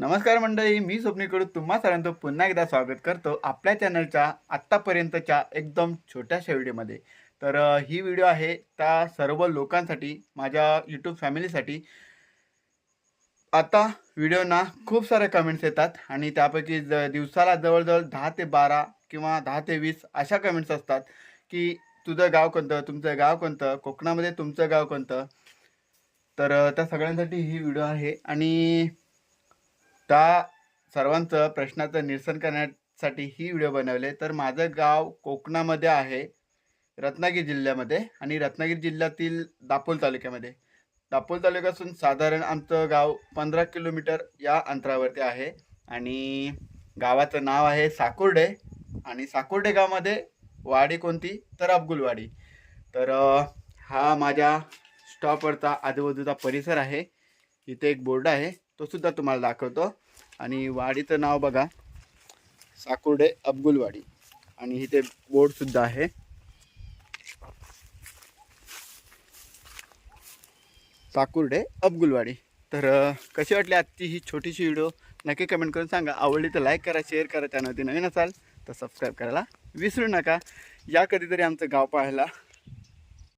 नमस्कार मंडळी मी स्वप्नीकडून तुम्हा सर्वांचं पुन्हा एकदा स्वागत करतो आपल्या चॅनलच्या आत्तापर्यंतच्या एकदम छोट्याशा व्हिडिओमध्ये. तर ही व्हिडिओ आहे त्या सर्व लोकांसाठी माझ्या यूट्यूब फॅमिलीसाठी. आता व्हिडिओना खूप सारे कमेंट्स येतात आणि त्यापैकी ज दिवसाला जवळजवळ दहा ते बारा किंवा दहा ते वीस अशा कमेंट्स असतात की तुझं गाव कोणतं तुमचं गाव कोणतं कोकणामध्ये तुमचं गाव कोणतं? तर त्या सगळ्यांसाठी ही व्हिडिओ आहे आणि त्या सर्वांचं प्रश्नाचं निरसन करण्यासाठी ही व्हिडिओ बनवले तर माझं गाव कोकणामध्ये आहे रत्नागिरी जिल्ह्यामध्ये आणि रत्नागिरी जिल्ह्यातील दापोल तालुक्यामध्ये. दापोल तालुक्यापासून साधारण आमचं गाव पंधरा किलोमीटर या अंतरावरती आहे आणि गावाचं नाव आहे साकुर्डे आणि साकुर्डे गावामध्ये वाडी कोणती? तर अब्गुलवाडी. तर हा माझ्या स्टॉपवरचा आजूबाजूचा परिसर आहे. इथे एक बोर्ड आहे. तो सुद्धा तुम्हाला दाखवतो. आणि वाडीचं नाव बघा. साकुर्डे अब्गुलवाडी. आणि इथे बोर्डसुद्धा आहे. साकुर्डे अब्गुलवाडी. तर कशी वाटली आजची ही छोटीशी व्हिडिओ? नक्की कमेंट करून सांगा. आवडली तर लाईक करा शेअर करा. त्यानंतर नवीन असाल तर सबस्क्राईब करायला विसरू नका. या कधीतरी आमचं गाव पाहायला.